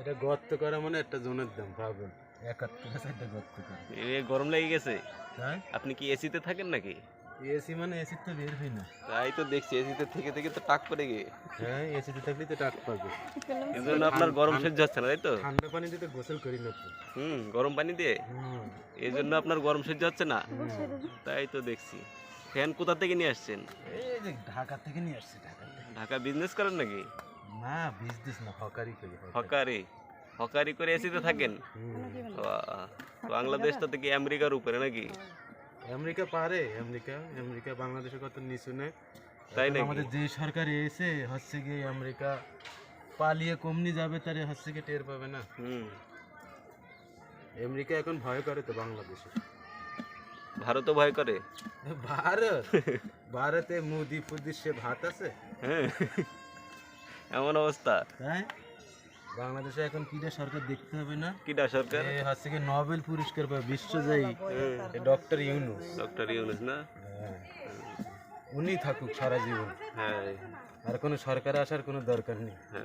এটা গর্ত করা মানে একটা জনের দাম পাবেন একাত্তর একটা গর্ত করা। এ গরম লেগে গেছে? তাই আপনি কি এসিতে থাকেন নাকি? এসি মানে এসির তো বের হয় না। তাই তো দেখছি এসিতে থেকে থেকে তো টাক পড়ে গিয়ে। হ্যাঁ এসিতে থাকলে তো টাক পাবে। এই জন্য আপনার গরম সহ্য হচ্ছে না তাই তো? ঠান্ডা পানি দিতে গোসল করি না তো। হুম গরম পানি দিয়ে? এই জন্য আপনার গরম সহ্য হচ্ছে না? তাই তো দেখছি। ফ্যান কোথা থেকে নিয়ে আসছেন? এই যে ঢাকা থেকে নিয়ে আসছি ঢাকা ঢাকা বিজনেস করেন নাকি? না বিজনেস না হকারি করি হকারি। হকারি। করে এসিতে থাকেন। বাহ, বাংলাদেশটা থেকে আমেরিকার উপরে নাকি? আমেরিকা পারে আমেরিকা আমেরিকা বাংলাদেশের কত নিচু নেই তাই নাকি? আমাদের যে সরকার এসে হচ্ছে গিয়ে আমেরিকা পালিয়ে কমনি যাবে তারে হচ্ছে গিয়ে টের পাবে না। হুম। আমেরিকা এখন ভয় করে তো বাংলাদেশে। ভারতও ভয় করে? ভারত? ভারতে মুদি ফুদি সে ভাত আছে? হ্যাঁ। এমন অবস্থা। হ্যাঁ? বাংলাদেশে এখন কিডা সরকার দেখতে হবে না। কিডা সরকার? হচ্ছে কি নোবেল পুরস্কার পাবে বিশ্বজয়ী। ডক্টর ইউনুস। ডক্টর ইউনুস না? হ্যাঁ। উনি থাকুক সারা জীবন। হ্যাঁ। আর কোনো সরকার আসার কোনো দরকার নেই। হ্যাঁ।